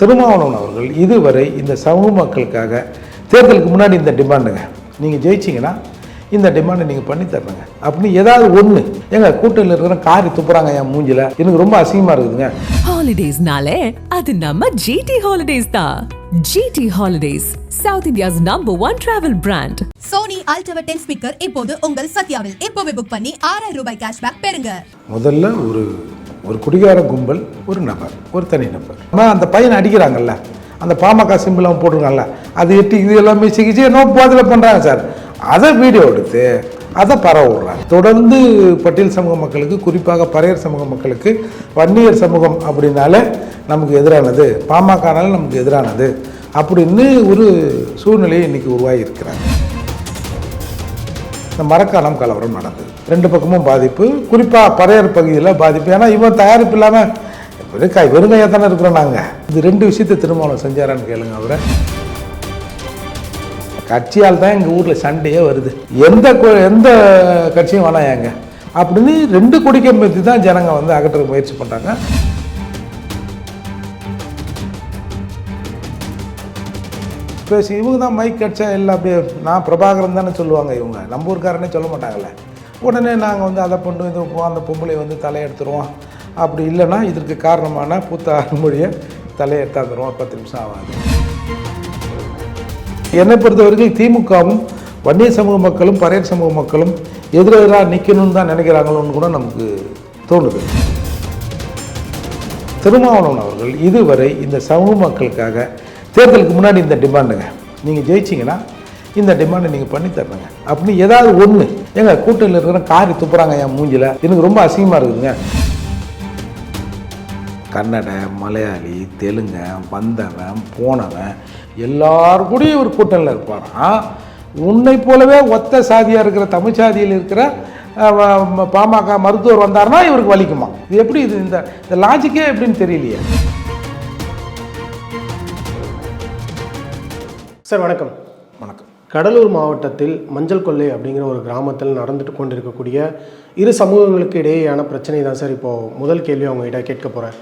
திருமாவளவன் அவர்கள் இதுவரை இந்த சமூக மக்களுக்காக தேர்தலுக்கு முன்னாடி இந்த டிமாண்டுங்க. நீங்கள் ஜெயிச்சிங்கன்னா இந்த டிமாண்டை நீங்கள் பண்ணி தரணுங்க. அப்படின்னு ஏதாவது ஒன்று எங்க கூட்டத்தில் இருக்கிற காரி துப்புறாங்க என் மூஞ்சில. எனக்கு ரொம்ப அசிங்கமாக இருக்குதுங்க. ஹாலிடேஸ்னாலே அது நம்ம ஜிடி ஹாலிடேஸ் தான். GT holidays south India's number one travel brand Sony ultra ten speaker இப்போது உங்கள் சத்யாவில் இப்போவே புக் பண்ணி ஆறாயிரம் ரூபாய் கேஷ்பேக் பெறுங்க. முதல்ல ஒரு ஒரு குடிகார கும்பல் ஒரு நபர் ஒரு தனி நபர். ஆனால் அந்த பையனை அடிக்கிறாங்கல்ல அந்த பாமக சிம்பிள் அவன் போட்டிருக்காங்கல்ல அது எட்டி இது எல்லாமே சிகிச்சை நோ பாதில் பண்ணுறாங்க சார். அதை வீடியோ எடுத்து அதை பரவ விடுறாங்க தொடர்ந்து பட்டியல் சமூக மக்களுக்கு குறிப்பாக பறையர் சமூக மக்களுக்கு வன்னியர் சமூகம் அப்படின்னாலே நமக்கு எதிரானது பாமகனால நமக்கு எதிரானது அப்படின்னு ஒரு சூழ்நிலையை இன்றைக்கி உருவாகி இருக்கிறாங்க இந்த மரக்காலம் கலவரம் நடந்தது. ரெண்டு பக்கமும் பாதிப்பு. குறிப்பாக பறையர் பகுதியில் பாதிப்பு. ஏன்னா இவன் தயாரிப்பு இல்லாமல் வெறுக்காய் வெறுங்கையாக தானே இருக்கிறோம் நாங்கள் இது ரெண்டு விஷயத்தை திருமணம் செஞ்சாரான்னு கேளுங்க அவரை. கட்சியால் தான் எங்கள் ஊரில் சண்டையே வருது. எந்த எந்த கட்சியும் வேணாம் ஏங்க. அப்படின்னு ரெண்டு கொடிக்கை பற்றி தான் ஜனங்க வந்து அகற்ற முயற்சி பண்ணுறாங்க பேசி இவங்க தான் மைக் கட்சா இல்லை அப்படியே நான் பிரபாகரன் தானே சொல்லுவாங்க இவங்க. நம்ம ஊருக்காரனே சொல்ல மாட்டாங்கல்ல. உடனே நாங்கள் வந்து அதை பண்ணுவோம் இது பண்ணுவோம், அந்த பொம்பளை வந்து தலையெடுத்துருவோம். அப்படி இல்லைன்னா இதற்கு காரணமான பூத்த அருமொழியை தலையெடுத்தாந்துருவோம். பத்து நிமிஷம் ஆகாது என்னை பொறுத்த வரைக்கும் திமுகவும் வன்னிய சமூக மக்களும் பறையர் சமூக மக்களும் எதிரெதிராக நிற்கணும்னு தான் நினைக்கிறாங்களோன்னு கூட நமக்கு தோணுது. திருமாவளவன் அவர்கள் இதுவரை இந்த சமூக மக்களுக்காக தேர்தலுக்கு முன்னாடி இந்த டிமாண்டுங்க நீங்கள் ஜெயிச்சிங்கன்னா இந்த டிமாண்டை நீங்கள் பண்ணி தரணுங்க. அப்படின்னு ஏதாவது ஒன்று எங்கள் கூட்டத்தில் இருக்கிற காரி துப்புறாங்க என் மூஞ்சில். எனக்கு ரொம்ப அசிங்கமாக இருக்குதுங்க. கன்னட மலையாளி தெலுங்க வந்தவன் போனவன் எல்லார் கூடயும் ஒரு கூட்டணியில் இருப்பாராம் உன்னை போலவே ஒத்த சாதியாக இருக்கிற தமிழ் சாதியில் இருக்கிற பாமக மருத்துவர் வந்தாருன்னா இவருக்கு வலிக்குமா? இது எப்படி இது இந்த இந்த லாஜிக்கே எப்படின்னு தெரியலையே. சார் வணக்கம். வணக்கம். கடலூர் மாவட்டத்தில் மஞ்சள் கொள்ளை அப்படிங்கிற ஒரு கிராமத்தில் நடந்துட்டு கொண்டிருக்கக்கூடிய இரு சமூகங்களுக்கு இடையேயான பிரச்சனை தான் சார் இப்போ முதல் கேள்வி அவங்ககிட்ட கேட்க போகிறேன்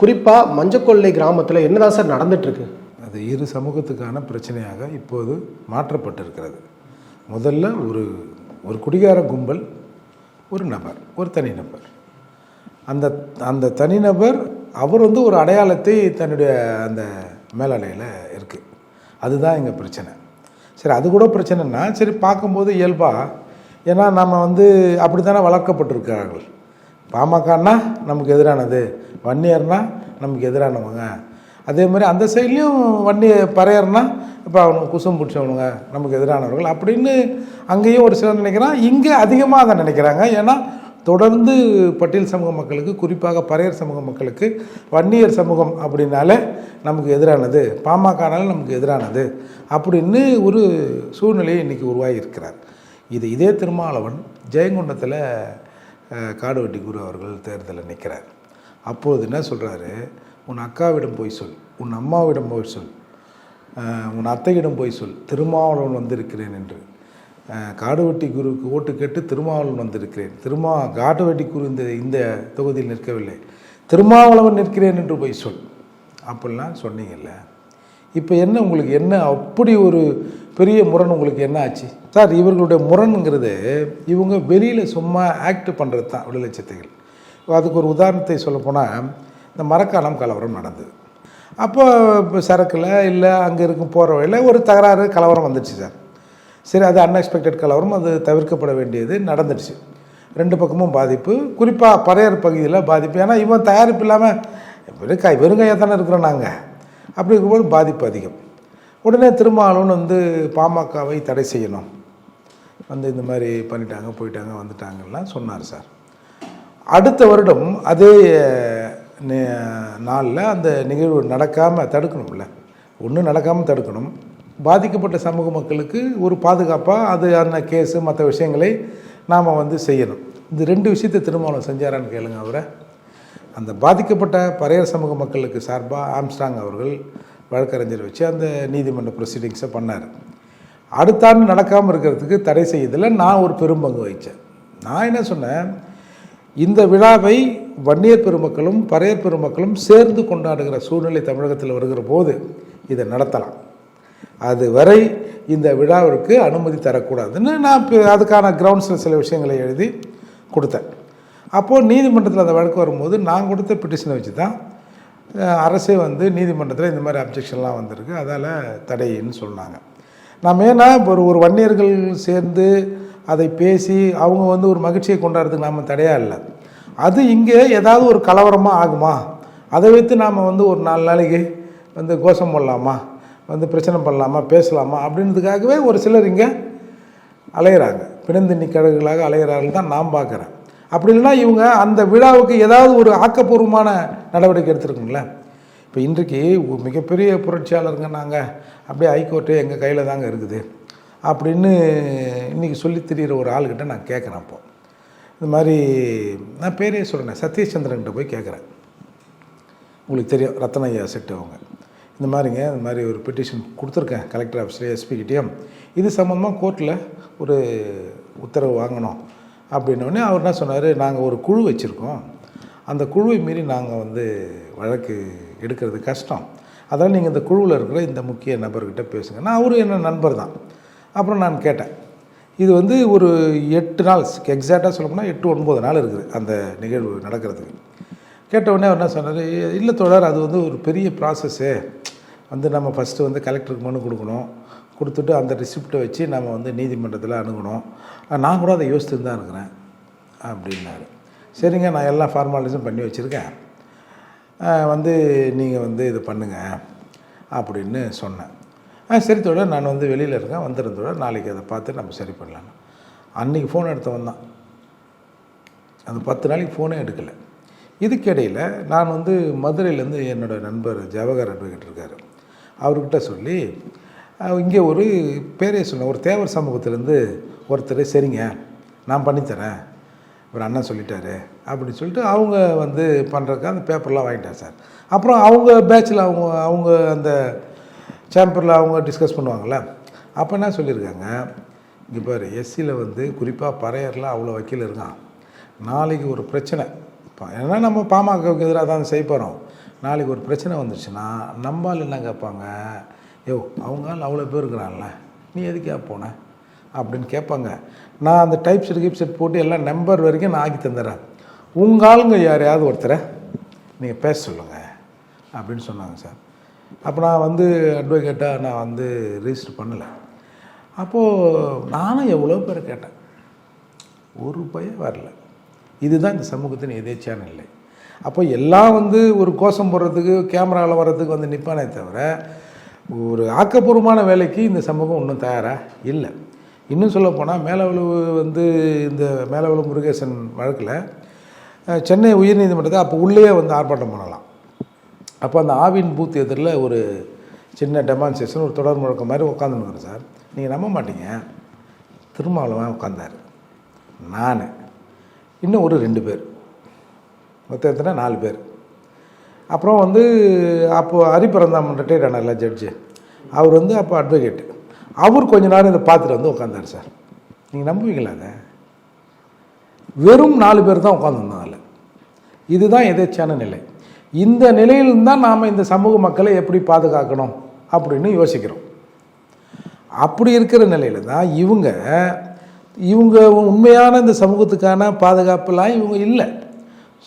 குறிப்பாக மஞ்சள் கொள்ளை கிராமத்தில் என்னதான் சார் நடந்துட்டு இருக்கு அது இரு சமூகத்துக்கான பிரச்சனையாக இப்போது மாற்றப்பட்டிருக்கிறது. முதல்ல ஒரு ஒரு குடிகார கும்பல் ஒரு நபர் ஒரு தனிநபர். அந்த அந்த தனிநபர் அவர் வந்து ஒரு அடையாளத்தை தன்னுடைய அந்த மேலாடையில் இருக்குது அதுதான் எங்கள் பிரச்சனை. சரி அது கூட பிரச்சனைனா சரி பார்க்கும்போது இயல்பாக ஏன்னா நம்ம வந்து அப்படி தானே வளர்க்கப்பட்டிருக்கிறார்கள். பாமகன்னா நமக்கு எதிரானது. வன்னியர்னா நமக்கு எதிரானவங்க. அதே மாதிரி அந்த சைட்லேயும் வன்னி பறையர்னா இப்போ அவனுக்கு குசம் பிடிச்சவனுங்க நமக்கு எதிரானவர்கள் அப்படின்னு அங்கேயும் ஒரு சிலர் நினைக்கிறான். இங்கே அதிகமாக அதை நினைக்கிறாங்க. ஏன்னா தொடர்ந்து பட்டியல் சமூக மக்களுக்கு குறிப்பாக பறையர் சமூக மக்களுக்கு வன்னியர் சமூகம் அப்படின்னாலே நமக்கு எதிரானது பாமகனால நமக்கு எதிரானது அப்படின்னு ஒரு சூழ்நிலையை இன்றைக்கி உருவாகி இருக்கிறார் இது இதே திருமாவளவன் ஜெயங்கொண்டத்தில் காடுவெட்டி குரு அவர்கள் தேர்தலில் நிற்கிறார் அப்பொழுது என்ன சொல்கிறாரு உன் அக்காவிடம் போய் சொல் உன் அம்மாவிடம் போய் சொல் உன் அத்தையிடம் போய் சொல் திருமாவளவன் வந்திருக்கிறேன் என்று. காடுவெட்டி குருவுக்கு ஓட்டு கேட்டு திருமாவளவன் வந்திருக்கிறேன். திருமா காடுவெட்டி குரு இந்த இந்த தொகுதியில் நிற்கவில்லை. திருமாவளவன் நிற்கிறேன் என்று போய் சொல். அப்படிலாம் சொன்னீங்கல்ல. இப்போ என்ன உங்களுக்கு என்ன அப்படி ஒரு பெரிய முரண் உங்களுக்கு என்ன ஆச்சு? சார் இவர்களுடைய முரண்ங்கிறது இவங்க வெளியில் சும்மா ஆக்ட் பண்ணுறது தான் விடுதலை சித்தைகள் அதுக்கு ஒரு உதாரணத்தை சொல்லப்போனால் இந்த மரக்காலம் கலவரம் நடந்தது. அப்போ இப்போ சரக்கில் இல்லை அங்கே இருக்கும் போகிற வழியில் ஒரு தகராறு கலவரம் வந்துடுச்சு சார். சரி அது அன்எக்ஸ்பெக்டட் கலவரம் அது தவிர்க்கப்பட வேண்டியது நடந்துடுச்சு. ரெண்டு பக்கமும் பாதிப்பு. குறிப்பாக பறையர் பகுதியில் பாதிப்பு. ஏன்னா இவன் தயாரிப்பு இல்லாமல் கை வெறுங்கையாக தானே இருக்கிறோம் நாங்கள் அப்படி இருக்கும்போது பாதிப்பு அதிகம். உடனே திருமாவளவன் வந்து பாமகவை தடை செய்யணும். வந்து இந்த மாதிரி பண்ணிட்டாங்க போயிட்டாங்க வந்துட்டாங்கலாம் சொன்னார் சார். அடுத்த வருடம் அதே நாளில் அந்த நிகழ்வு நடக்காமல் தடுக்கணும்ல. ஒன்றும் நடக்காமல் தடுக்கணும். பாதிக்கப்பட்ட சமூக மக்களுக்கு ஒரு பாதுகாப்பாக அது அந்த கேஸு மற்ற விஷயங்களை நாம் வந்து செய்யணும். இந்த ரெண்டு விஷயத்தை திருமணம் செஞ்சாரான்னு கேளுங்க அவரை. அந்த பாதிக்கப்பட்ட பறையர் சமூக மக்களுக்கு சார்பாக ஆம்ஸ்டாங் அவர்கள் வழக்கறிஞர் வச்சு அந்த நீதிமன்ற ப்ரொசீடிங்ஸை பண்ணார். அடுத்த ஆண்டு நடக்காமல் இருக்கிறதுக்கு தடை செய்யதில் நான் ஒரு பெரும் பங்கு வகித்தேன் நான் என்ன சொன்னேன்? இந்த விழாவை வன்னியர் பெருமக்களும் பறையர் பெருமக்களும் சேர்ந்து கொண்டாடுகிற சூழ்நிலை தமிழகத்தில் வருகிற போது இதை நடத்தலாம். அது வரை இந்த விழாவிற்கு அனுமதி தரக்கூடாதுன்னு நான் அதுக்கான கிரவுண்ட்ஸில் சில விஷயங்களை எழுதி கொடுத்தேன். அப்போது நீதிமன்றத்தில் அந்த வழக்கு வரும்போது நான் கொடுத்த பிட்டிஷனை வச்சு தான் அரசே வந்து நீதிமன்றத்தில் இந்த மாதிரி அப்ஜெக்ஷன்லாம் வந்திருக்கு. அதால் தடைன்னு சொன்னாங்க. நான் மெயினாக ஒரு ஒரு வன்னியர்கள் சேர்ந்து அதை பேசி அவங்க வந்து ஒரு மகிழ்ச்சியை கொண்டாடுறதுக்கு நாம் தடையாக இல்லை. அது இங்கே ஏதாவது ஒரு கலவரமாக ஆகுமா? அதை வைத்து நாம் வந்து ஒரு நாலு நாளைக்கு வந்து கோஷம் போடலாமா? வந்து பிரச்சனை பண்ணலாமா பேசலாமா அப்படின்றதுக்காகவே ஒரு சிலர் இங்கே அலையிறாங்க. பிணந்திண்ணி கழகுகளாக அலையிறார்கள் தான் நான் பார்க்குறேன். அப்படி இல்லைன்னா இவங்க அந்த விழாவுக்கு ஏதாவது ஒரு ஆக்கப்பூர்வமான நடவடிக்கை எடுத்துருக்குங்களே இப்போ இன்றைக்கு மிகப்பெரிய புரட்சியாளருங்க நாங்கள் அப்படியே ஹைகோர்ட்டு எங்கள் கையில் தாங்க இருக்குது. அப்படின்னு இன்றைக்கி சொல்லி திரியிற ஒரு ஆள்கிட்ட நான் கேட்குறேன் அப்போ. இந்த மாதிரி நான் பேரே சொல்கிறேன் சத்யச்சந்திரன்கிட்ட போய் கேட்குறேன் உங்களுக்கு தெரியும் ரத்னையா செட்டு அவங்க இந்த மாதிரிங்க இந்த மாதிரி ஒரு பெட்டிஷன் கொடுத்துருக்கேன் கலெக்டர் ஆஃபீஸில் எஸ்பிக்கிட்டேயும் இது சம்மந்தமாக கோர்ட்டில் ஒரு உத்தரவு வாங்கணும் அப்படின்னோடனே அவர் என்ன சொன்னார் நாங்கள் ஒரு குழு வச்சுருக்கோம். அந்த குழுவை மீறி நாங்கள் வந்து வழக்கு எடுக்கிறது கஷ்டம். அதான் நீங்கள் இந்த குழுவில் இருக்கிற இந்த முக்கிய நபர்கிட்ட பேசுங்க. நான் அவரு என்ன நண்பர் தான். அப்புறம் நான் கேட்டேன். இது வந்து ஒரு எட்டு நாள் எக்ஸாக்டாக சொல்ல போனால் எட்டு ஒன்பது நாள் இருக்குது அந்த நிகழ்வு நடக்கிறதுக்கு. கேட்டவுடனே அவர் என்ன சொன்னார் இல்லை தொடர் அது வந்து ஒரு பெரிய ப்ராசஸ்ஸு வந்து நம்ம ஃபஸ்ட்டு வந்து கலெக்டருக்கு மனு கொடுக்கணும். கொடுத்துட்டு அந்த ரிசிப்டை வச்சு நம்ம வந்து நீதிமன்றத்தில் அணுகணும். நான் கூட அதை யோசித்து தான் இருக்கிறேன் அப்படின்னாரு. சரிங்க நான் எல்லா ஃபார்மாலிட்டிஸும் பண்ணி வச்சுருக்கேன். வந்து நீங்கள் வந்து இது பண்ணுங்கள் அப்படின்னு சொன்னேன். ஆ சரி தோழர் நான் வந்து வெளியில் இருக்கேன் வந்துருந்தோட நாளைக்கு அதை பார்த்து நம்ம சரி பண்ணலான்னு அன்றைக்கி ஃபோன் எடுத்தவன் தான். அந்த பத்து நாளைக்கு ஃபோனே எடுக்கலை. இதுக்கிடையில் நான் வந்து மதுரையிலேருந்து என்னோடய நண்பர் ஜவஹர் அட்வொகேட் இருக்கார். அவர்கிட்ட சொல்லி இங்கே ஒரு பேரே சொன்னேன் ஒரு தேவர் சமூகத்திலேருந்து ஒருத்தர் சரிங்க நான் பண்ணித்தரேன் இவர் அண்ணன் சொல்லிட்டாரு அப்படின்னு சொல்லிட்டு அவங்க வந்து பண்ணுறதுக்கு அந்த பேப்பர்லாம் வாங்கிட்டார் சார். அப்புறம் அவங்க பேட்சில் அவங்க அவங்க அந்த சேம்பரில் அவங்க டிஸ்கஸ் பண்ணுவாங்கள்ல அப்போ என்ன சொல்லியிருக்காங்க இங்கே பாரு எஸ்சியில் வந்து குறிப்பாக பறையரில் அவ்வளோ வக்கீல் இருக்கான். நாளைக்கு ஒரு பிரச்சனை ஏன்னா நம்ம பாமகவுக்கு எதிராக தான் செய்ய போகிறோம் நாளைக்கு ஒரு பிரச்சனை வந்துச்சுன்னா நம்மால் என்ன கேட்பாங்க? யோ அவங்க ஆள் அவ்வளோ பேர் இருக்கிறான்ல நீ எதுக்கே போன? அப்படின்னு கேட்பாங்க. நான் அந்த டைப் செட் கிப் செட் போட்டு எல்லாம் நம்பர் வரைக்கும் நான் ஆக்கி தந்துடுறேன். உங்கள் ஆளுங்க யாரையாவது ஒருத்தரை நீங்கள் பேச சொல்லுங்கள் அப்படின்னு சொன்னாங்க சார். அப்போ நான் வந்து அட்வொகேட்டாக நான் வந்து ரிஜிஸ்டர் பண்ணலை. அப்போது நானும் எவ்வளோ பேரை கேட்டேன். ஒரு பையன் வரல. இதுதான் இந்த சமூகத்தின் எதேச்சியான நிலை. அப்போ எல்லாம் வந்து ஒரு கோஷம் போடுறதுக்கு கேமராவில் வர்றதுக்கு வந்து நிற்பானே தவிர ஒரு ஆக்கப்பூர்வமான வேலைக்கு இந்த சமூகம் இன்னும் தயாராக இல்லை. இன்னும் சொல்லப்போனால் மேலவளவு வந்து இந்த மேலவளவு முருகேசன் வழக்கில் சென்னை உயர்நீதிமன்றத்தை அப்போ உள்ளே வந்து ஆர்ப்பாட்டம் பண்ணலாம். அப்போ அந்த ஆவின் பூத் எதிரில் ஒரு சின்ன டெமான்ஸ்ட்ரேஷன் ஒரு தொடர் முழக்கம் மாதிரி உட்காந்துருக்குறேன் சார். நீங்கள் நம்ப மாட்டீங்க. திருமாவளவன் உட்காந்தார் நான். இன்னும் ஒரு ரெண்டு பேர். மொத்தம் எத்தனை? நாலு பேர். அப்புறம் வந்து அப்போது ஹரிபரந்தாமன் ரிட்டையர்ட் ஆனார்ல ஜட்ஜு அவர் வந்து அப்போ அட்வொகேட்டு அவர் கொஞ்ச நேரம் இதை பார்த்துட்டு வந்து உட்காந்தார் சார். நீங்கள் நம்புவீங்களா அதை? வெறும் நாலு பேர் தான் உட்காந்துருந்தோம் அதில். இதுதான் எதேச்சான நிலை. இந்த நிலையில் தான் நாம் இந்த சமூக மக்களை எப்படி பாதுகாக்கணும் அப்படின்னு யோசிக்கிறோம். அப்படி இருக்கிற நிலையில் தான் இவங்க இவங்க உண்மையான இந்த சமூகத்துக்கான பாதுகாப்புலாம் இவங்க இல்லை.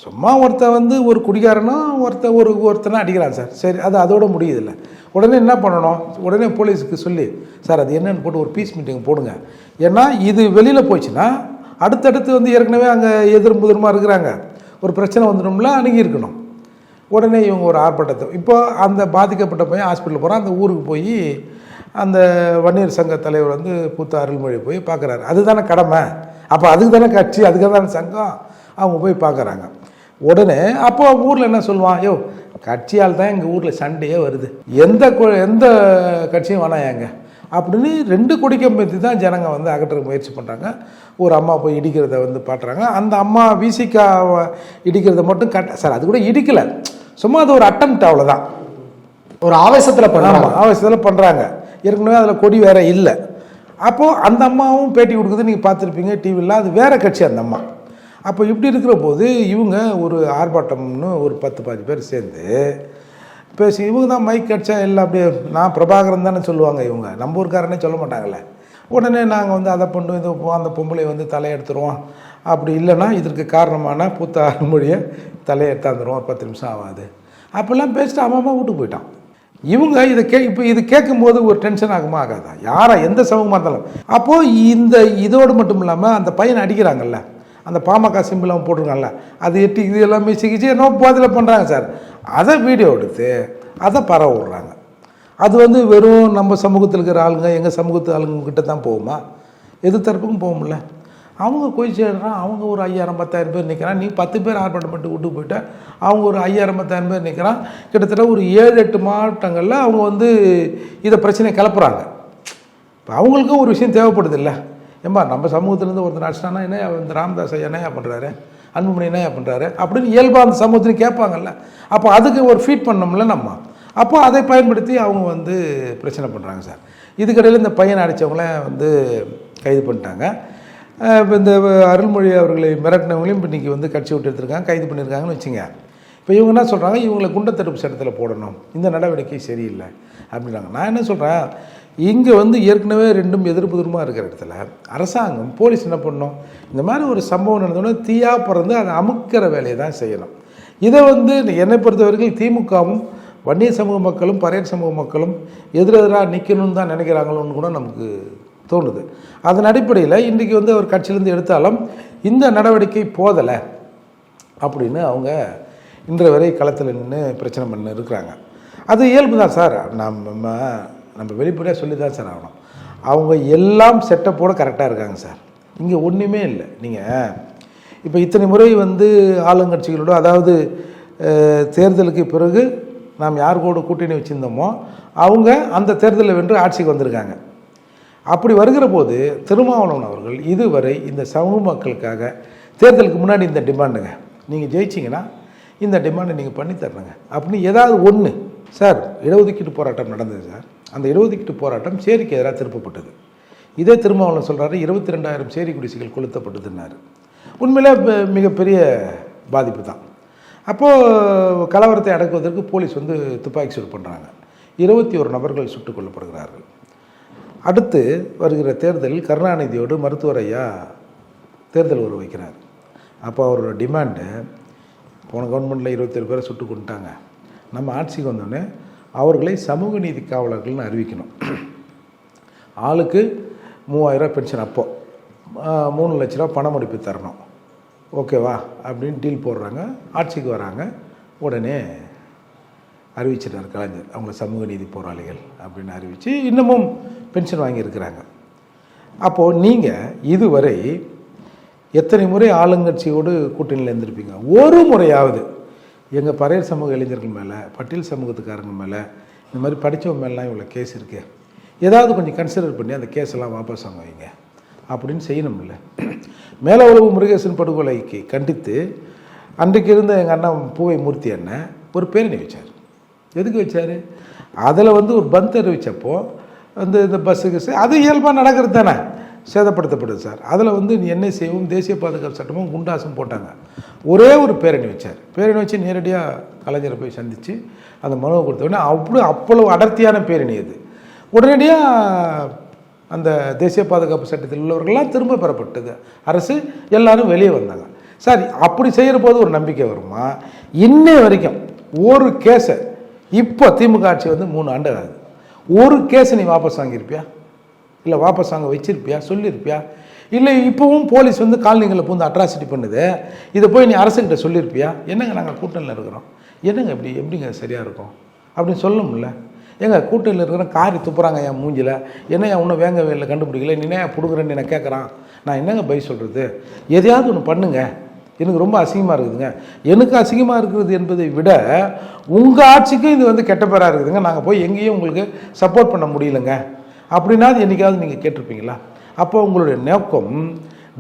சும்மா ஒருத்தன் வந்து ஒரு குடிகாரனா ஒருத்தன் ஒரு ஒருத்தனை அடிக்கிறான் சார். சரி அது அதோட முடியுதில்ல. உடனே என்ன பண்ணணும்? உடனே போலீஸுக்கு சொல்லி சார் அது என்னன்னு போட்டு ஒரு பீஸ் மீட்டிங் போடுங்க. ஏன்னா இது வெளியில் போச்சுன்னா அடுத்தடுத்து வந்து ஏற்கனவே அங்கே எதிர் முதிர்மா இருக்கிறாங்க. ஒரு பிரச்சனை வந்துடும்ல அணுகி இருக்கணும் உடனே இவங்க ஒரு ஆர்ப்பாட்டத்தை இப்போ அந்த பாதிக்கப்பட்ட பையன் ஹாஸ்பிட்டல் போகிறான் அந்த ஊருக்கு போய் அந்த வன்னியர் சங்க தலைவர் வந்து பூத்த அருள்மொழி போய் பார்க்குறாரு. அதுதானே கடமை. அப்போ அதுக்கு தானே கட்சி அதுக்கு தானே சங்கம். அவங்க போய் பார்க்குறாங்க. உடனே அப்போ ஊரில் என்ன சொல்லுவான்? யோ கட்சியால் தான் எங்கள் ஊரில் சண்டையே வருது. எந்த எந்த கட்சியும் வேணாம் ஏங்க. அப்படின்னு ரெண்டு கொடிக்கம் பற்றி தான் ஜனங்க வந்து அகற்ற முயற்சி பண்ணுறாங்க ஒரு அம்மா போய் இடிக்கிறத வந்து பாட்டுறாங்க அந்த அம்மா விசிகா இடிக்கிறத மட்டும் கட்ட சார் அது கூட இடிக்கலை. சும்மா அது ஒரு அட்டம்ப்ட் அவ்வளோதான் ஒரு ஆவேசத்தில் பண்ணாங்க ஆமாம் அவசியத்தில் பண்ணுறாங்க ஏற்கனவே அதில் கொடி வேற இல்லை. அப்போது அந்த அம்மாவும் பேட்டி கொடுக்குறது நீங்கள் பார்த்துருப்பீங்க டிவியில் அது வேற கட்சி அந்த அம்மா. அப்போ இப்படி இருக்கிற போது இவங்க ஒரு ஆர்ப்பாட்டம்னு ஒரு பத்து பாஞ்சு பேர் சேர்ந்து பேசி இவங்க தான் மைக் அடிச்சா எல்லாம் அப்படியே நான் பிரபாகரன் தானே சொல்லுவாங்க இவங்க. நம்ம ஊருக்காரனே சொல்ல மாட்டாங்கல்ல. உடனே நாங்கள் வந்து அதை பண்ணும் இது அந்த பொம்பளை வந்து தலையெடுத்துருவோம். அப்படி இல்லைன்னா இதற்கு காரணமான பூத்த அருமொழியை தலையெடுத்தாந்துருவோம். ஒரு பத்து நிமிஷம் ஆகாது அப்போல்லாம் பேசிட்டு அம்மா அவன் வீட்டுக்கு போயிட்டான். இவங்க இதை கே இப்போ இது கேட்கும்போது ஒரு டென்ஷன் ஆகுமா ஆகாதா? யாரா எந்த சமூகமாக இருந்தாலும். அப்போது இந்த இதோடு மட்டும் இல்லாமல் அந்த பையனை அடிக்கிறாங்கல்ல அந்த பாமக சிம்பிள் அவன் போட்டிருக்கான்ல அது எட்டி இது எல்லாமே சிகிச்சை நோ பாதில் பண்ணுறாங்க சார். அதை வீடியோ எடுத்து அதை பரவ விடுறாங்க. அது வந்து வெறும் நம்ம சமூகத்தில் இருக்கிற ஆளுங்க எங்கள் சமூகத்து ஆளுங்க கிட்ட தான் போகுமா? எது தரப்புக்கும் போகும்ல. அவங்க போய் சேர்றான் அவங்க ஒரு ஐயாயிரம் பத்தாயிரம் பேர் நிற்கிறான் நீ பத்து பேர் ஆர்ப்பாட்டம் பண்ணிட்டு விட்டு போயிட்ட அவங்க ஒரு ஐயாயிரம் பத்தாயிரம் பேர் நிற்கிறான் கிட்டத்தட்ட ஒரு ஏழு எட்டு மாவட்டங்களில் அவங்க வந்து இதை பிரச்சனையை கிளப்புறாங்க. இப்போ அவங்களுக்கும் ஒரு விஷயம் தேவைப்படுது இல்லை ஏம்பா நம்ம சமூகத்திலேருந்து ஒருத்தர் அடிச்சிட்டானா என்ன இந்த ராமதாஸ் ஐயா என்னையா பண்ணுறாரு அன்புமணி என்னையா பண்ணுறாரு அப்படின்னு இயல்பாக அந்த சமூகத்திலையும் கேட்பாங்கல்ல. அப்போ அதுக்கு ஒரு ஃபீட் பண்ணோம்ல நம்ம. அப்போ அதை பயன்படுத்தி அவங்க வந்து பிரச்சனை பண்ணுறாங்க சார். இதுக்கடையில் இந்த பையனை அடித்தவங்கள வந்து கைது பண்ணிட்டாங்க. இப்போ இந்த அருள்மொழி அவர்களை மிரட்டினவங்களையும் இப்போ இன்றைக்கி வந்து கட்சி விட்டு எடுத்திருக்காங்க கைது பண்ணியிருக்காங்கன்னு வச்சுங்க. இப்போ இவங்க என்ன சொல்கிறாங்க இவங்களை குண்டத்தடுப்பு சட்டத்தில் போடணும். இந்த நடவடிக்கை சரியில்லை அப்படின்றாங்க. நான் என்ன சொல்கிறேன் இங்கே வந்து ஏற்கனவே ரெண்டும் எதிர்ப்புதிரமாக இருக்கிற இடத்துல அரசாங்கம் போலீஸ் என்ன பண்ணணும்? இந்த மாதிரி ஒரு சம்பவம் நடந்தோடனே தீயாக பிறந்து அதை அமுக்கிற வேலையை தான் செய்யணும். இதை வந்து என்னை பொறுத்தவரைக்கும் திமுகவும் வன்னிய சமூக மக்களும் பறையர் சமூக மக்களும் எதிரெதிராக நிற்கணும்னு தான் நினைக்கிறாங்களோன்னு கூட நமக்கு தோணுது. அதன் அடிப்படையில் இன்றைக்கி வந்து அவர் கட்சியிலேருந்து எடுத்தாலும் இந்த நடவடிக்கை போதலை அப்படின்னு அவங்க இன்று வரை களத்தில் நின்று பிரச்சனை பண்ண இருக்கிறாங்க. அது இயல்பு தான் சார். நம்ம நம்ம வெளிப்படையாக சொல்லி தான் சார் ஆகணும். அவங்க எல்லாம் செட்டப்போட கரெக்டாக இருக்காங்க சார். இங்கே ஒன்றுமே இல்லை. நீங்கள் இப்போ இத்தனை முறை வந்து ஆளுங்கட்சிகளோட அதாவது தேர்தலுக்கு பிறகு நாம் யார் கூட கூட்டணி வச்சுருந்தோமோ அவங்க அந்த தேர்தலில் வென்று ஆட்சிக்கு வந்திருக்காங்க. அப்படி வருகிற போது திருமாவளவன் அவர்கள் இதுவரை இந்த சமூக மக்களுக்காக தேர்தலுக்கு முன்னாடி இந்த டிமாண்டுங்க. நீங்கள் ஜெயிச்சிங்கன்னா இந்த டிமாண்டை நீங்கள் பண்ணி தரணுங்க. அப்படின்னு ஏதாவது ஒன்று சார் இடஒதுக்கீட்டு போராட்டம் நடந்தது சார். அந்த இடஒதுக்கீட்டு போராட்டம் சேரிக்கு எதிராக திருப்பப்பட்டது. இதே திருமாவளவன் சொல்கிறாரு இருபத்தி ரெண்டாயிரம் சேரி குடிசைகள் கொளுத்தப்பட்டதுன்னாரு. உண்மையிலே மிகப்பெரிய பாதிப்பு தான். அப்போது கலவரத்தை அடக்குவதற்கு போலீஸ் வந்து துப்பாக்கி சூடு பண்ணுறாங்க இருபத்தி ஒரு நபர்கள் சுட்டுக் கொல்லப்படுகிறார்கள். அடுத்து வருகிற தேர்தலில் கருணாநிதியோடு மருத்துவர் ஐயா தேர்தல் வர வைக்கிறார். அப்போ அவரோட டிமாண்டு போன கவர்மெண்ட்டில் இருபத்தேழு பேரை சுட்டு கொண்டுட்டாங்க. நம்ம ஆட்சிக்கு வந்தோடனே அவர்களை சமூக நீதி காவலர்கள்னு அறிவிக்கணும். ஆளுக்கு மூவாயிரரூவா பென்ஷன் அப்போ. மூணு லட்ச ரூபா பண தரணும். ஓகேவா? அப்படின்னு டீல் போடுறாங்க. ஆட்சிக்கு வராங்க. உடனே அறிவிச்சிட்டார் கலைஞர். அவங்கள சமூக நீதி போராளிகள் அப்படின்னு அறிவித்து இன்னமும் பென்ஷன் வாங்கியிருக்கிறாங்க. அப்போது நீங்கள் இதுவரை எத்தனை முறை ஆளுங்கட்சியோடு கூட்டணியில் இருந்திருப்பீங்க? ஒரு முறையாவது. எங்கள் பறையர் சமூக இளைஞர்கள் மேலே பட்டியல் சமூகத்துக்காரங்க மேலே இந்த மாதிரி படித்தவங்க மேலாம் இவ்வளோ கேஸ் இருக்கு. ஏதாவது கொஞ்சம் கன்சிடர் பண்ணி அந்த கேஸ் எல்லாம் வாபஸ் வாங்க வைங்க. அப்படின்னு செய்யணும்ல. மேல உளவு முருகேசன் படுகொலைக்கு கண்டித்து அன்றைக்கு இருந்த எங்கள் அண்ணன் பூவை மூர்த்தி அண்ணன் ஒரு பேரணி வச்சார். எதுக்கு வச்சார்? அதில் வந்து ஒரு பந்த் அறிவிச்சப்போ அந்த இந்த பஸ்ஸு கிஸ்ஸு அது இயல்பாக நடக்கிறது தானே? சேதப்படுத்தப்படுது சார். அதில் வந்து என்ஐசியும் தேசிய பாதுகாப்பு சட்டமும் குண்டாசும் போட்டாங்க. ஒரே ஒரு பேரணி வச்சார். பேரணி வச்சு நேரடியாக கலைஞரை போய் சந்தித்து அந்த மனுவை கொடுத்த அவ்வளோ அவ்வளவு அடர்த்தியான பேரணி அது. உடனடியாக அந்த தேசிய பாதுகாப்பு சட்டத்தில் உள்ளவர்கள்லாம் திரும்ப பெறப்பட்டது. அரசு எல்லாரும் வெளியே வந்தாங்க. சார் அப்படி செய்கிற போது ஒரு நம்பிக்கை வருமா? இன்னை வரைக்கும் ஒரு கேஸை இப்போ திமுக ஆட்சி வந்து மூணு ஆண்டு ஆகுது ஒரு கேஸை நீ வாபஸ் வாங்கியிருப்பியா? இல்லை வாபஸ் வாங்க வச்சிருப்பியா? சொல்லியிருப்பியா? இல்லை இப்போவும் போலீஸ் வந்து காலனிகளை பூந்து அட்ராசிட்டி பண்ணுது. இதை போய் நீ அரசுக்கிட்ட சொல்லியிருப்பியா? என்னங்க நாங்கள் கூட்டணியில் இருக்கிறோம்? என்னங்க இப்படி எப்படிங்க சரியாக இருக்கும்? அப்படின்னு சொல்ல முடியல. ஏங்க கூட்டணியில் இருக்கிற காரி துப்புறாங்க என் மூஞ்சில. என்ன என் ஒன்றும் வேங்க வேலை கண்டுபிடிக்கல. நீ என்ன பிடுங்குறேன்னு என்ன கேட்குறான் நான் என்னங்க பை சொல்கிறது எதையாவது ஒன்று பண்ணுங்க. எனக்கு ரொம்ப அசிங்கமாக இருக்குதுங்க. எனக்கு அசிங்கமாக இருக்கிறது என்பதை விட உங்கள் ஆட்சிக்கும் இது வந்து கெட்ட பேராக இருக்குதுங்க. நாங்கள் போய் எங்கேயும் உங்களுக்கு சப்போர்ட் பண்ண முடியலங்க. அப்படின்னாது என்னைக்காவது நீங்கள் கேட்டிருப்பீங்களா? அப்போ உங்களுடைய நோக்கம்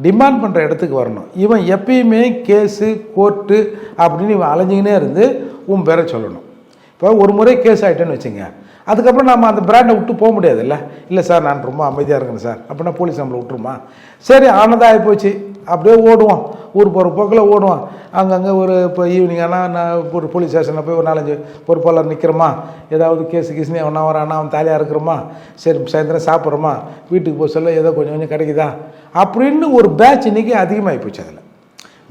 டிமாண்ட் பண்ணுற இடத்துக்கு வரணும். இவன் எப்பயுமே கேஸு கோர்ட்டு அப்படின்னு இவன் அலைஞ்சிக்கினே இருந்து உன் பேரை சொல்லணும். இப்போ ஒரு முறை கேஸ் ஆகிட்டேன்னு வச்சுங்க. அதுக்கப்புறம் நம்ம அந்த பிராண்டை விட்டு போக முடியாதுல்ல? இல்லை சார் நான் ரொம்ப அமைதியாக இருக்கேன் சார். அப்படின்னா போலீஸ் நம்மளை விட்டுருமா? சரி ஆனதாக ஆகிப்போச்சு அப்படியே ஓடுவோம். ஊர் போகிற போக்கில் ஓடுவோம். அங்கங்கே ஒரு இப்போ ஈவினிங் ஆனால் நான் ஒரு போலீஸ் ஸ்டேஷனில் போய் ஒரு நாலஞ்சு பொறுப்பாளர் நிற்கிறோமா ஏதாவது கேஸு கீஸ்னு அவனா வரானா? அவன் தாலியாக இருக்கிறோமா? சரி சாயந்தரம் சாப்பிட்றோமா? வீட்டுக்கு போக சொல்ல ஏதோ கொஞ்சம் கொஞ்சம் கிடைக்குதா? அப்படின்னு ஒரு பேட்ச் இன்றைக்கி அதிகமாகி போச்சு அதில்.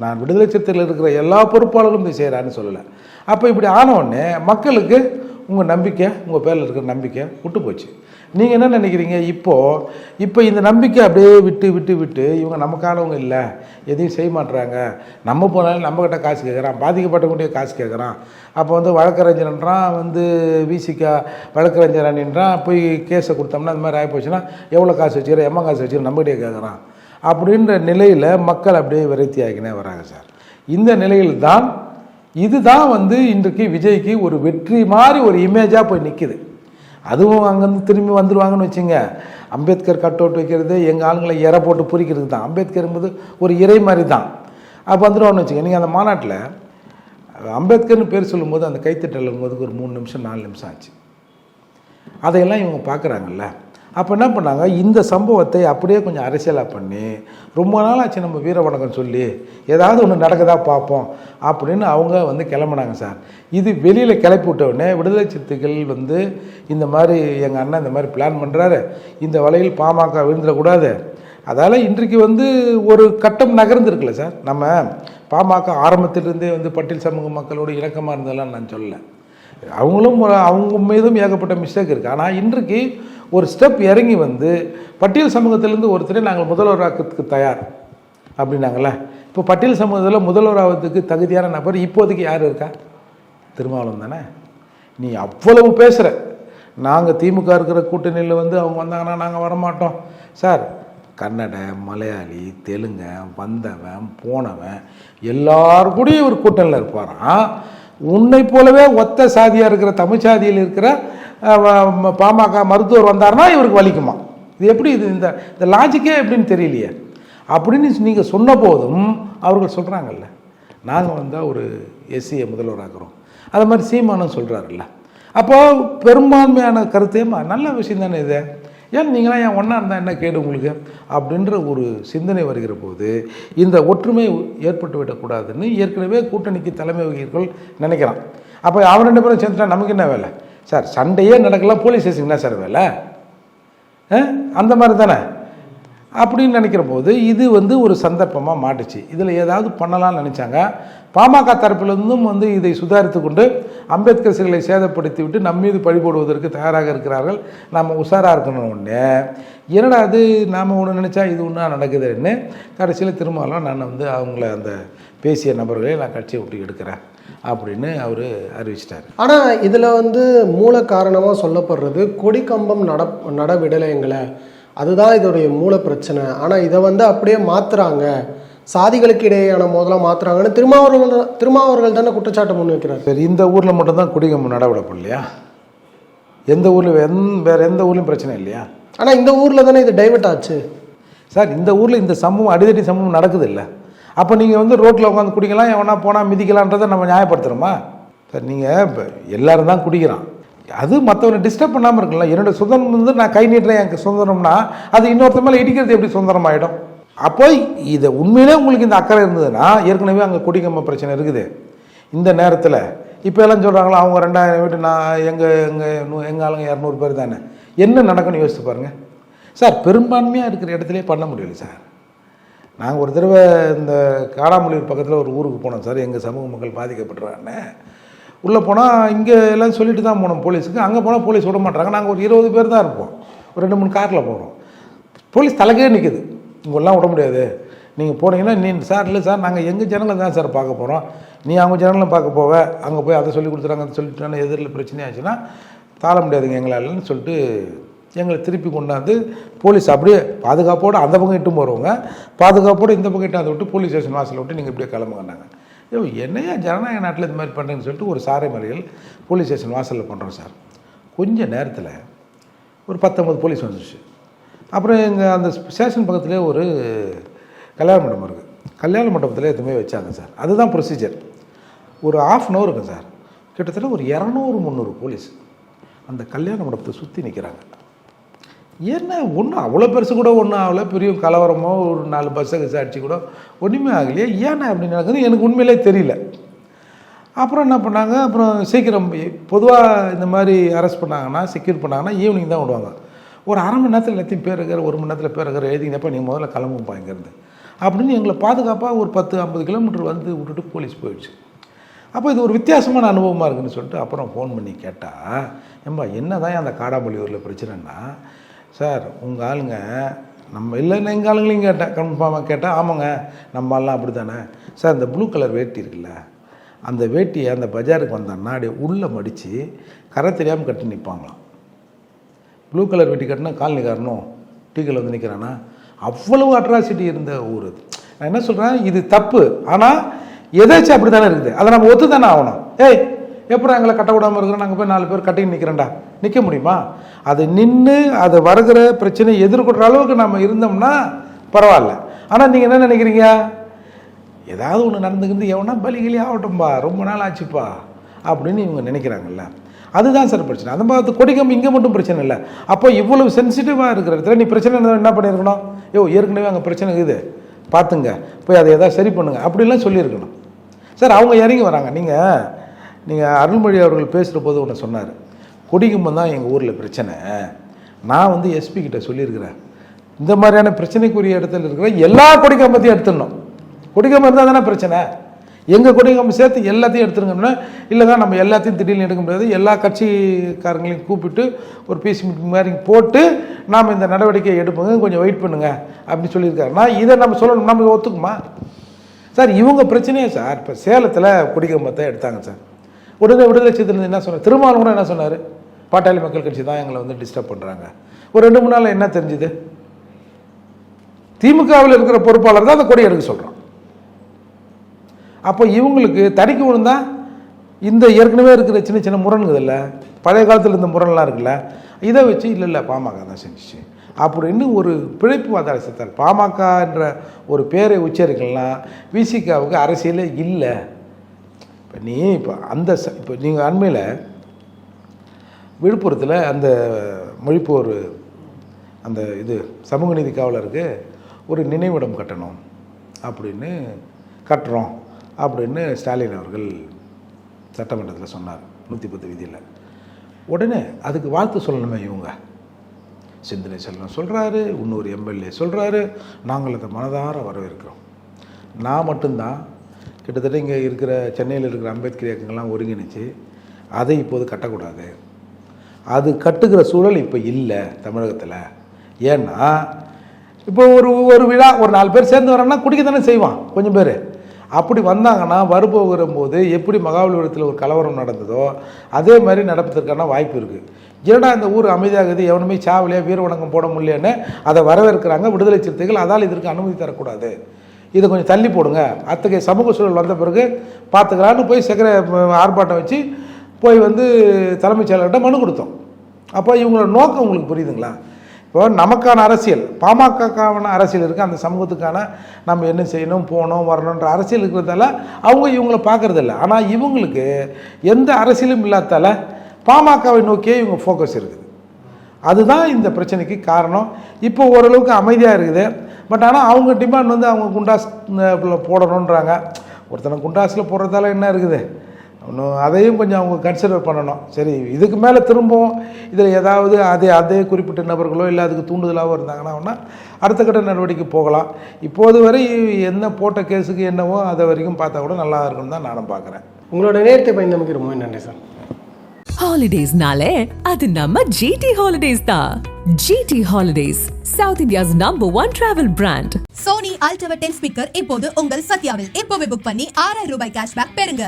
நான் விடுதலை சிறுத்தையில் இருக்கிற எல்லா பொறுப்பாளர்களும் இதை செய்கிறான்னு சொல்லலை. அப்போ இப்படி ஆனவுடனே மக்களுக்கு உங்கள் நம்பிக்கை உங்கள் பேரில் இருக்கிற நம்பிக்கை விட்டு போச்சு. நீங்கள் என்ன நினைக்கிறீங்க? இப்போது இப்போ இந்த நம்பிக்கை அப்படியே விட்டு விட்டு விட்டு இவங்க நமக்கானவங்க இல்லை. எதையும் செய்ய மாட்டுறாங்க நம்ம போனாலும் நம்மக்கிட்ட காசு கேட்குறான் பாதிக்கப்பட்டவங்ககிட்ட காசு கேட்குறான் அப்போ வந்து வழக்கறிஞர்ன்றான் வந்து விசிகா வழக்கறிஞர் அணின்றான் போய் கேஸை கொடுத்தோம்னா அந்த மாதிரி ஆகிப்போச்சுன்னா எவ்வளோ காசு வச்சுக்கிறேன் எம்மா காசு வச்சுக்கிறேன் நம்மகிட்டே கேட்குறான் அப்படின்ற நிலையில் மக்கள் அப்படியே விரக்தி ஆகினே வராங்க சார். இந்த நிலையில் தான் இதுதான் வந்து இன்றைக்கு விஜய்க்கு ஒரு வெற்றி மாதிரி ஒரு இமேஜாக போய் நிற்கிது அதுவும் அங்கேருந்து திரும்பி வந்துடுவாங்கன்னு வச்சுங்க. அம்பேத்கர் கட் அவுட் வைக்கிறது எங்கள் ஆளுங்களை இற போட்டு புரிக்கிறது தான். அம்பேத்கர் என்பது ஒரு இறை மாதிரி தான். அப்போ வந்துடுவான்னு வச்சுங்க. நீங்கள் அந்த மாநாட்டில் அம்பேத்கர்னு பேர் சொல்லும்போது அந்த கைத்தட்டல் போது ஒரு மூணு நிமிஷம் நாலு நிமிஷம் ஆச்சு. அதையெல்லாம் இவங்க பார்க்குறாங்கல்ல. அப்போ என்ன பண்ணாங்க? இந்த சம்பவத்தை அப்படியே கொஞ்சம் அரசியலாக பண்ணி ரொம்ப நாளாச்சு நம்ம வீர வணக்கம் சொல்லி ஏதாவது ஒன்று நடக்குதா பார்ப்போம் அப்படின்னு அவங்க வந்து கிளம்புனாங்க சார். இது வெளியில் கிளப்பி விட்டவுடனே விடுதலை சிறுத்தைகள் வந்து இந்த மாதிரி எங்கள் அண்ணன் இந்த மாதிரி பிளான் பண்ணுறாரு இந்த வலையில் பாமக விழுந்துடக்கூடாது. அதால் இன்றைக்கு வந்து ஒரு கட்டம் நகர்ந்துருக்குல்ல சார். நம்ம பாமக ஆரம்பத்திலிருந்தே வந்து பட்டியல் சமூக மக்களோடு இணக்கமாக இருந்ததெல்லாம் நான் சொல்லலை. அவங்களும் ஒரு- அவங்க மீதும் ஏகப்பட்ட மிஸ்டேக் இருக்குது ஆனால் இன்றைக்கு ஒரு ஸ்டெப் இறங்கி வந்து பட்டியல் சமூகத்திலேருந்து ஒருத்தரை நாங்கள் முதல்வராக்கிறதுக்கு தயார் அப்படின்னாங்களே இப்போ பட்டியல் சமூகத்தில் முதல்வராகிறதுக்கு தகுதியான நபர் இப்போதைக்கு யார் இருக்கா? திருமாவளம் தானே. நீ அவ்வளவு பேசுகிற நாங்கள் திமுக இருக்கிற கூட்டணியில் வந்து அவங்க வந்தாங்கன்னா நாங்கள் வரமாட்டோம். சார் கன்னட மலையாளி தெலுங்க வந்தவன் போனவன் எல்லார் கூடயும் ஒரு கூட்டணியில் இருப்பாராம். உன்னை போலவே ஒத்த சாதியாக இருக்கிற தமிழ் சாதியில் இருக்கிற பாமக மருத்துவர் வந்தாருன்னா இவருக்கு வலிக்குமா? இது எப்படி இது இந்த இந்த லாஜிக்கே எப்படின்னு தெரியலையே. அப்படின்னு நீங்கள் சொன்ன போதும் அவர்கள் சொல்கிறாங்கல்ல நாங்கள் வந்தால் ஒரு எஸ்சியை முதல்வராக்குறோம் அது மாதிரி சீமானும் சொல்கிறாருல்ல அப்போது பெரும்பான்மையான கருத்தையும் நல்ல விஷயம் தானே இது. ஏன் நீங்களாம் ஏன் ஒன்றா இருந்தால் என்ன கேடு உங்களுக்கு? அப்படின்ற ஒரு சிந்தனை வருகிற போது இந்த ஒற்றுமை ஏற்பட்டு விடக்கூடாதுன்னு ஏற்கனவே கூட்டணிக்கு தலைமை வகிகள் நினைக்கிறான் அப்போ அவன் ரெண்டு பேரும் சேர்ந்துட்டா நமக்கு என்ன வேலை? சார் சண்டையே நடக்கலாம் போலீஸ் ஸ்டேஷன் என்ன சார் வேலை? அந்த மாதிரி தானே? அப்படின்னு நினைக்கிற போது இது வந்து ஒரு சந்தர்ப்பமாக மாட்டுச்சு. இதில் ஏதாவது பண்ணலாம்னு நினச்சாங்க. பாமக தரப்பிலிருந்தும் வந்து இதை சுதாரித்து கொண்டு அம்பேத்கர் சிலைகளை சேதப்படுத்தி விட்டு நம்ம மீது பழி போடுவதற்கு தயாராக இருக்கிறார்கள். நாம் உஷாராக இருக்கணும் ஒன்று என்னடா அது? நாம் ஒன்று நினச்சா இது ஒன்றா நடக்குதுன்னு. கடைசியில் திரும்பலாம் நான் வந்து அவங்கள அந்த பேசிய நபர்களை நான் கட்சியை விட்டு எடுக்கிறேன். அப்படின்னு அவர் அறிவிச்சிட்டார். ஆனால் இதில் வந்து மூல காரணமாக சொல்லப்படுறது கொடிக்கம்பம் நட நடவிடலைங்களை அதுதான் இதோடைய மூல பிரச்சனை. ஆனால் இதை வந்து அப்படியே மாற்றுறாங்க சாதிகளுக்கு இடையேயான மோதலாக மாற்றுறாங்கன்னு திருமாவர்கள் திருமாவர்கள் தானே குற்றச்சாட்டை முன் வைக்கிறார். சரி இந்த ஊரில் மட்டும்தான் குடிகம் நடவிடப்படலையா எந்த ஊரில் எந் வேறு எந்த ஊர்லேயும் பிரச்சனை இல்லையா? ஆனால் இந்த ஊரில் தானே இது டைவர்ட் ஆச்சு. சார் இந்த ஊரில் இந்த சம்பவம் அடிதடி சம்பவம் நடக்குது இல்லை? அப்போ நீங்கள் வந்து ரோட்டில் உட்காந்து குடிக்கலாம் எவனா போனால் மிதிக்கலான்றதை நம்ம நியாயப்படுத்துகிறோமா சார் நீங்கள் இப்போ எல்லாரும் தான் குடிக்கிறான். அது மற்றவனை டிஸ்டர்ப் பண்ணாமல் இருக்குல்ல என்னோடய சுதந்திரம் வந்து நான் கை நீட்டுறேன் எனக்கு சுதந்திரம்னா அது இன்னொருத்த மேலே இடிக்கிறது எப்படி சுதந்திரமாயிடும்? அப்போ இதை உண்மையிலே உங்களுக்கு இந்த அக்கறை இருந்ததுன்னா ஏற்கனவே அங்கே குடிக்கம்ப பிரச்சனை இருக்குது. இந்த நேரத்தில் இப்போ எல்லாம் சொல்கிறாங்களா அவங்க ரெண்டாயிரம் வீட்டு நான் எங்கள் எங்கள் எங்கள் ஆளுங்க இரநூறு பேர் தானே? என்ன நடக்குன்னு யோசிச்சு பாருங்கள் சார் பெரும்பான்மையாக இருக்கிற இடத்துலயே பண்ண முடியல சார். நாங்கள் ஒரு தடவை இந்த காடாமொழியூர் பக்கத்தில் ஒரு ஊருக்கு போனோம் சார். எங்கள் சமூக மக்கள் பாதிக்கப்பட்டுறாங்கன்னு உள்ளே போனால் இங்கே எல்லாம் சொல்லிட்டு தான் போனோம் போலீஸுக்கு. அங்கே போனால் போலீஸ் விட மாட்டாங்க நாங்கள் ஒரு இருபது பேர் தான் இருப்போம். ஒரு ரெண்டு மூணு காரில் போகிறோம் போலீஸ் தலைக்கே நிற்குது இங்கெல்லாம் விட முடியாது. நீங்கள் போனீங்கன்னா நீ சார் இல்லை சார் நாங்கள் எங்கள் ஜனங்களை தான் சார் பார்க்க போகிறோம் நீ அவங்க ஜனங்களும் பார்க்க போவ. அங்கே போய் அதை சொல்லி கொடுத்துறாங்க அதை சொல்லிட்டு எதிரில் பிரச்சனை ஆச்சுன்னா தாழ முடியாதுங்க எங்களாலன்னு சொல்லிட்டு எங்களை திருப்பி கொண்டாந்து போலீஸ் அப்படியே பாதுகாப்போடு அந்த பக்கம் இட்டும் போகிறவங்க பாதுகாப்போடு இந்த பக்கம் இட்டு விட்டு போலீஸ் ஸ்டேஷன் வாசலில் விட்டு நீங்கள் இப்படியே கிளம்புங்கன்னாங்க ஐயோ என்னையா ஜனநாயக நாட்டில் இது மாதிரி பண்ணுறேன்னு சொல்லிட்டு ஒரு சாரை மறியல் போலீஸ் ஸ்டேஷன் வாசலில் பண்ணுறோம் சார். கொஞ்ச நேரத்தில் ஒரு பத்தொம்பது போலீஸ் வந்துச்சு அப்புறம் எங்கள் அந்த ஸ்டேஷன் பக்கத்துலேயே ஒரு கல்யாண மண்டபம் இருக்குது கல்யாண மண்டபத்தில் எதுவுமே வச்சாங்க சார். அதுதான் ப்ரொசீஜர் ஒரு ஆஃப் அன் ஹவர் இருக்கும் சார். கிட்டத்தட்ட ஒரு இரநூறு முந்நூறு போலீஸ் அந்த கல்யாண மண்டபத்தை சுற்றி நிற்கிறாங்க என்ன ஒன்றும் அவ்வளோ பெருசு கூட ஒன்றும் ஆகலை. பெரிய கலவரமோ ஒரு நாலு பஸ்ஸை கசை அடிச்சு கூட ஒன்றுமே ஆகலையே. ஏன்னா அப்படி நடக்குது எனக்கு உண்மையிலே தெரியல. அப்புறம் என்ன பண்ணாங்க? அப்புறம் சீக்கிரம் பொதுவாக இந்த மாதிரி அரெஸ்ட் பண்ணாங்கன்னா செக்யூர் பண்ணாங்கன்னா ஈவினிங் தான் விடுவாங்க. ஒரு அரை மணி நேரத்தில் எல்லாத்தையும் பேர் இருக்கிற ஒரு மணி நேரத்தில் பேர் இருக்கிற எழுதிங்கப்பா நீங்கள் முதல்ல கிளம்புப்பா இங்கேருந்து. அப்படின்னு எங்களை பாதுகாப்பாக ஒரு பத்து ஐம்பது கிலோமீட்டர் வந்து விட்டுட்டு போலீஸ் போயிடுச்சு. அப்போ இது ஒரு வித்தியாசமான அனுபவமாக இருக்குன்னு சொல்லிட்டு அப்புறம் ஃபோன் பண்ணி கேட்டால் ஏம்பா என்ன தான் அந்த காடாமொழியூரில் பிரச்சனைன்னா சார் உங்கள் ஆளுங்க நம்ம இல்லைன்னா எங்கள் ஆளுங்களையும் கேட்டேன் கன்ஃபார்மாக கேட்டேன் ஆமாங்க நம்ம ஆள்லாம் அப்படி தானே சார் இந்த ப்ளூ கலர் வேட்டி இருக்குல்ல அந்த வேட்டியை அந்த பஜாருக்கு வந்தான்னா அப்படியே உள்ளே மடித்து கரை தெரியாமல் கட்டி நிற்பாங்களாம் ப்ளூ கலர் வெட்டி கட்டினா காலனி காரணம் டீக்கல் வந்து நிற்கிறானா அவ்வளவு அட்ராசிட்டி இருந்த ஊர் அது. நான் என்ன சொல்கிறேன் இது தப்பு. ஆனால் எதாச்சும் அப்படி தானே இருக்குது. அதை நம்ம ஒத்து தானே ஆகணும். ஏய் எப்படி எங்களை கட்ட விடாமல் இருக்கிறோம்? நாங்கள் போய் நாலு பேர் கட்டின்னு நிற்கிறேன்டா நிற்க முடியுமா? அது நின்று அது வருகிற பிரச்சனையை எதிர்கொள்கிற அளவுக்கு நம்ம இருந்தோம்னா பரவாயில்ல. ஆனால் நீங்கள் என்ன நினைக்கிறீங்க? ஏதாவது ஒன்று நடந்துக்கிறது எவனா பலிகளி ஆகட்டும்பா ரொம்ப நாள் ஆச்சுப்பா அப்படின்னு இவங்க நினைக்கிறாங்கல்ல. அதுதான் சார் பிரச்சனை. அந்த மாதிரி கொடிக்கம்பு இங்கே மட்டும் பிரச்சனை இல்லை. அப்போ இவ்வளவு சென்சிட்டிவாக இருக்கிற இடத்துல நீ பிரச்சனை என்ன பண்ணியிருக்கணும்? ஐயோ ஏற்கனவே அங்கே பிரச்சனை இருக்குது. பார்த்துங்க போய் அதை எதாவது சரி பண்ணுங்க. அப்படிலாம் சொல்லியிருக்கணும். சார் அவங்க இறங்கி வராங்க. நீங்கள் நீங்கள் அருள்மொழி அவர்கள் பேசுகிற போது ஒன்று சொன்னார். கொடிக்கும்பம் தான் எங்கள் ஊரில் பிரச்சனை. நான் வந்து எஸ்பி கிட்ட சொல்லியிருக்கிறேன். இந்த மாதிரியான பிரச்சனைக்குரிய இடத்துல இருக்கிற எல்லா கொடிக்கம்பத்தையும் எடுத்துடணும். கொடிக்கம்பம் இருந்தால் தானே பிரச்சனை. எங்கள் கொடிக்கம்பம் சேர்த்து எல்லாத்தையும் எடுத்துருங்கன்னா இல்லைங்க நம்ம எல்லாத்தையும் திடீர்னு எடுக்க முடியாது. எல்லா கட்சிக்காரங்களையும் கூப்பிட்டு ஒரு பீஸ் மீட்டிங் மாதிரி போட்டு நாம் இந்த நடவடிக்கையை எடுப்போங்க கொஞ்சம் வெயிட் பண்ணுங்க அப்படின்னு சொல்லியிருக்காரு. நான் இதை நம்ம சொல்லணும். நம்ம ஒத்துக்குமா? சார் இவங்க பிரச்சனையே சார். இப்போ சேலத்தில் கொடிக்கம்பத்தை எடுத்தாங்க சார். உடனே விடுதலை சித்திரம் என்ன சொன்னார் திருமாவளவன் கூட என்ன சொன்னார்? பாட்டாளி மக்கள் கட்சி தான் எங்களை வந்து டிஸ்டர்ப் பண்ணுறாங்க ஒரு ரெண்டு மூணு நாள் என்ன தெரிஞ்சுது? திமுகவில் இருக்கிற பொறுப்பாளர் தான் அந்த கொடி எடுக்க சொல்கிறோம் அப்போ இவங்களுக்கு தடிக்கு விழுந்தா இந்த ஏற்கனவே இருக்கிற சின்ன சின்ன முரண்குதில்ல பழைய காலத்தில் இந்த முரண்லாம் இருக்குல்ல? இதை வச்சு இல்லை இல்லை பாமக தான் செஞ்சுச்சு. அப்படின்னு ஒரு பிழைப்பு வாதாட சேர்த்தார் பாமக என்ற ஒரு பேரை உச்சரிக்கலாம் விசிகாவுக்கு அரசியலே இல்லை. இப்போ நீ இப்போ அந்த இப்போ நீங்கள் அண்மையில் விழுப்புரத்தில் அந்த மொழிப்போர் அந்த இது சமூக நீதி காவலருக்கு ஒரு நினைவிடம் கட்டணும் அப்படின்னு கட்டுறோம் அப்படின்னு ஸ்டாலின் அவர்கள் சட்டமன்றத்தில் சொன்னார் நூற்றி பத்து விதியில். உடனே அதுக்கு வாழ்த்து சொல்லணுமே இவங்க. சிந்தனை செல்வன் சொல்கிறாரு இன்னொரு எம்எல்ஏ சொல்கிறாரு நாங்கள் அதை மனதார வரவேற்கிறோம். நான் மட்டும்தான் கிட்டத்தட்ட இங்கே இருக்கிற சென்னையில் இருக்கிற அம்பேத்கர் இயக்கங்கள்லாம் ஒருங்கிணைச்சு அதை இப்போது கட்டக்கூடாது. அது கட்டுகிற சூழல் இப்போ இல்லை தமிழகத்தில். ஏன்னா இப்போ ஒரு ஒரு விழா ஒரு நாலு பேர் சேர்ந்து வரோன்னா குடிக்க தானே செய்வான் கொஞ்சம் பேர். அப்படி வந்தாங்கன்னா வருபோகிற போது எப்படி மகாபலிபுரத்தில் ஒரு கலவரம் நடந்ததோ அதே மாதிரி நடப்பதற்கான வாய்ப்பு இருக்குது ஏன்னா இந்த ஊர் அமைதியாகுது எவனுமே சாவலியாக வீர வணக்கம் போட முடியலன்னு அதை வரவேற்கிறாங்க விடுதலை சிறுத்தைகள் அதால் இதற்கு அனுமதி தரக்கூடாது. இதை கொஞ்சம் தள்ளி போடுங்க. அத்தகைய சமூக சூழல் வந்த பிறகு பார்த்துக்கலான்னு போய் சக்கர ஆர்ப்பாட்டம் வச்சு போய் வந்து தலைமைச் செயலர்கிட்ட மனு கொடுத்தோம். அப்போ இவங்களோட நோக்கம் உங்களுக்கு புரியுதுங்களா? இப்போ நமக்கான அரசியல் பாமகக்கான அரசியல் இருக்குது அந்த சமூகத்துக்கான நம்ம என்ன செய்யணும் போகணும் வரணுன்ற அரசியல் இருக்கிறதால அவங்க இவங்கள பார்க்குறதில்ல. ஆனால் இவங்களுக்கு எந்த அரசியலும் இல்லாதால பாமகவை நோக்கியே இவங்க ஃபோக்கஸ் இருக்குது. அதுதான் இந்த பிரச்சனைக்கு காரணம். இப்போ ஓரளவுக்கு அமைதியாக இருக்குது. பட் ஆனால் அவங்க டிமாண்ட் வந்து அவங்க குண்டாஸ் போடணுன்றாங்க. ஒருத்தனை குண்டாஸில் போடுறதால என்ன இருக்குது? இன்னும் அதையும் கொஞ்சம் அவங்க கன்சிடர் பண்ணணும். சரி இதுக்கு மேலே திரும்பவும் இதில் ஏதாவது அதே அதே குறிப்பிட்ட நபர்களோ இல்லை அதுக்கு தூண்டுதலாகவோ இருந்தாங்கன்னா அடுத்த கட்ட நடவடிக்கை போகலாம். இப்போது வரை என்ன போட்ட கேஸுக்கு என்னவோ அதை வரைக்கும் பார்த்தா கூட நல்லா இருக்கும்னு தான் நானும் பார்க்குறேன். உங்களோட நேரத்தை பயந்தமைக்கு ரொம்ப நன்றி சார். ஹாலிடேஸ்னாலே அது நம்ம ஜிடி ஹாலிடேஸ் தான். GT holidays south India's number one travel brand Sony ultra ten speaker இப்போது உங்கள் சத்யாவில் இப்போவே புக் பண்ணி ஆறாயிரம் ரூபாய் கேஷ்பேக் பெறுங்க.